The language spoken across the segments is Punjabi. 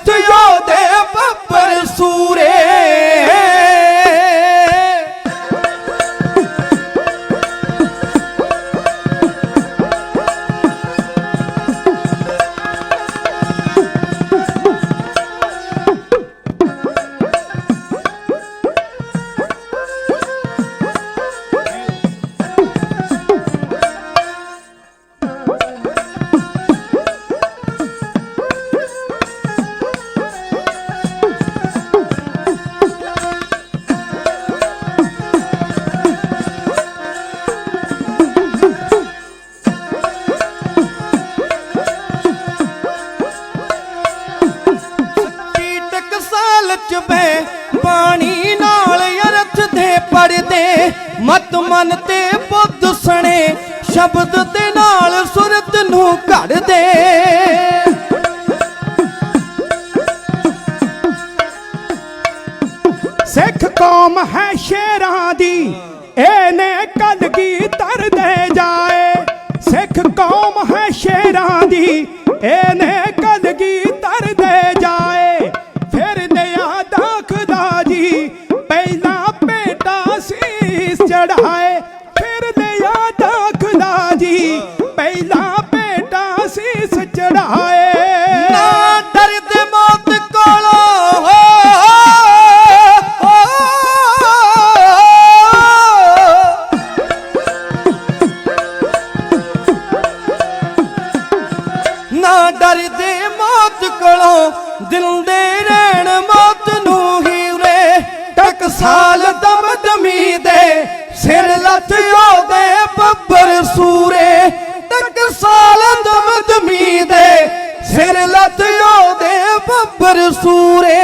ਲੱਥ ਯੋਦੇ ਸਾਲ ਚ ਬੈ ਨਾਲ ਅਰਥ ਦੇ ਪੜਦੇ ਮਤ ਮਨ ਤੇ ਬੁੱਧ ਸਣੇ, ਸ਼ਬਦ ਦੇ ਨਾਲ ਸੁਰਤ ਨੂੰ ਘੜਦੇ। ਸਿੱਖ ਕੌਮ ਹੈ ਸ਼ੇਰਾਂ ਦੀ, ਇਹਨੇ ਕਲਗੀ ਤਰਦੇ ਜਾਏ। ਸਿੱਖ ਕੌਮ ਹੈ ਸ਼ੇਰਾਂ ਦੀ, ਇਹਨੇ ਕਲਗੀ ਤਰਦੇ ਦਿਲ ਦੇ ਰਹਿਣ ਮੌਤ ਨੂੰ ਹੀ ਉਰੇ ਟਕਸਾਲ ਦਮ ਦਮੀ ਦੇ ਸਿਰ ਲੱਥ ਉਹਦੇ ਬੱਬਰ ਸੂਰੇ। ਟਕਸਾਲ ਦਮ ਦਮੀ ਦੇ ਸਿਰ ਲੱਥ ਉਹਦੇ ਬੱਬਰ ਸੂਰੇ।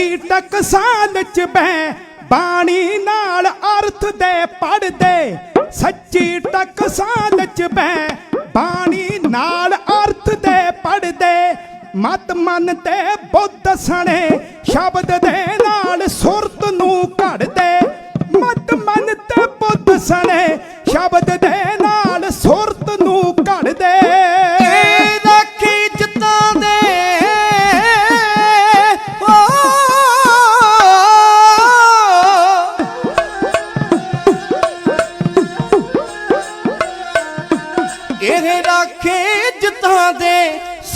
ਸੱਚੀ ਟਕਸਾਲ ਚ ਬੈ ਬਾਣੀ ਨਾਲ ਅਰਥ ਦੇ ਪੜਦੇ ਸੱਚੀ ਟਕਸਾਲ ਚ ਬੈ ਬਾਣੀ ਨਾਲ ਅਰਥ ਦੇ ਪੜਦੇ ਮਤ ਮਨ ਤੇ ਬੁੱਧ ਸਣੇ ਸ਼ਬਦ ਦੇ ਨਾਲ ਸੁਰਤ ਨੂੰ ਘੜਦੇ। ਮਤ ਮਨ ਤੇ ਬੁੱਧ ਸਣੇ ਸ਼ਬਦ ਦੇ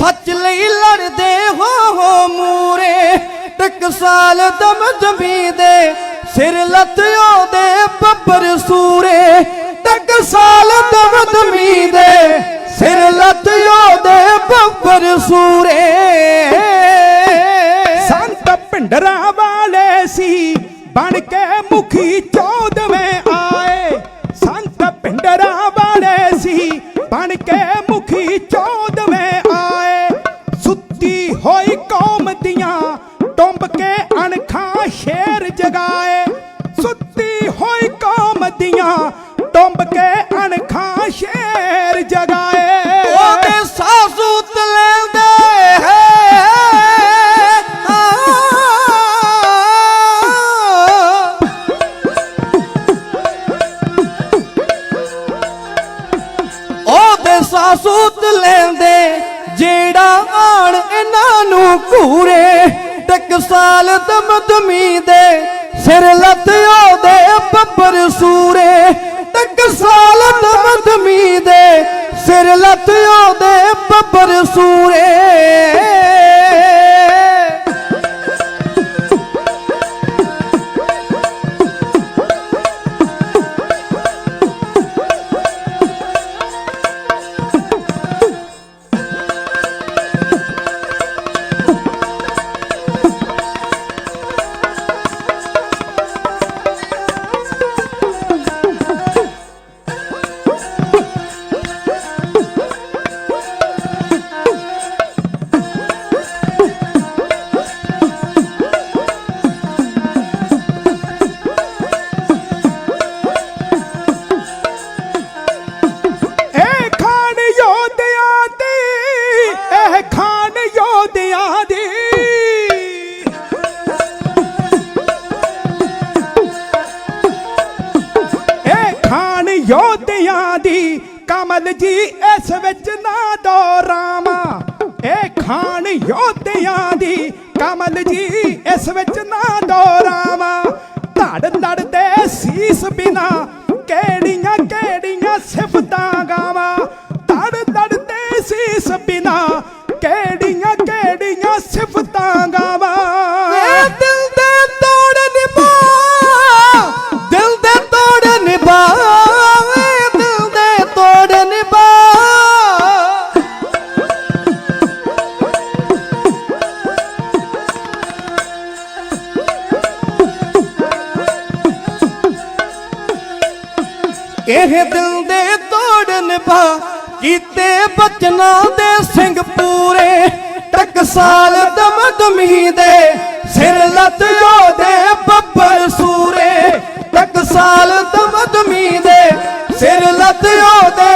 ਸੱਚ ਲਈ ਲੜਦੇ ਹੋ ਹੋ ਮੂਰੇ। ਟਕਸਾਲ ਦਮ ਦਮੀ ਦੇ ਸਿਰ ਲੱਤ ਉਹਦੇ ਬੱਬਰ ਸੂਰੇ। ਟਕਸਾਲ ਦਮ ਦਮੀ ਦੇ ਸਿਰ ਲੱਤ ਉਹਦੇ ਬੱਬਰ ਸੂਰੇ। ਸੰਤ ਭਿੰਡਰਾ ਵਾਲੇ ਸੀ, ਬਣ ਕੇ ਮੁਖੀ ਇਹਨਾਂ ਨੂੰ ਘੂਰੇ ਟਕਸਾਲ ਦਮਦਮੀ ਦੇ ਸਿਰ ਲੱਤ ਉਹਦੇ ਬੱਬਰ ਸੂਰੇ ਟਕਸਾਲ ਦਮਦਮੀ ਦੇ ਸਿਰ ਲੱਤ ਉਹਦੇ ਕਮਲ ਜੀ, ਇਸ ਵਿੱਚ ਨਾ ਦੋਰਾਵਾ। ਇਹ ਖਾਨ ਯੋਧਿਆਂ ਦੀ, ਕਮਲ ਜੀ, ਇਸ ਵਿੱਚ ਨਾ ਦੋਰਾਵਾ। ਧੜ ਲੜਦੇ ਸੀਸ ਬਿਨਾ ਕਿਹੜੀਆਂ ਕਿਹੜੀਆਂ ਸਿਫਤਾਂ ਗਾਵਾਂ। ਧੜ ਲੜਦੇ ਸੀਸ ਬਿਨਾ ਇਹ ਦਿਲ ਦੇ ਤੋੜਨ ਪਾ ਕੀਤੇ ਬਚਨਾਂ ਦੇ ਸਿੰਘ ਪੂਰੇ। ਟਕਸਾਲ ਦਮਦਮੀ ਦੇ ਸਿਰ ਲੱਤ ਦੇ ਬੱਬਰ ਸੂਰੇ। ਟਕਸਾਲ ਦਮਦਮੀ ਦੇ ਸਿਰ ਲੱਤ ਦੇ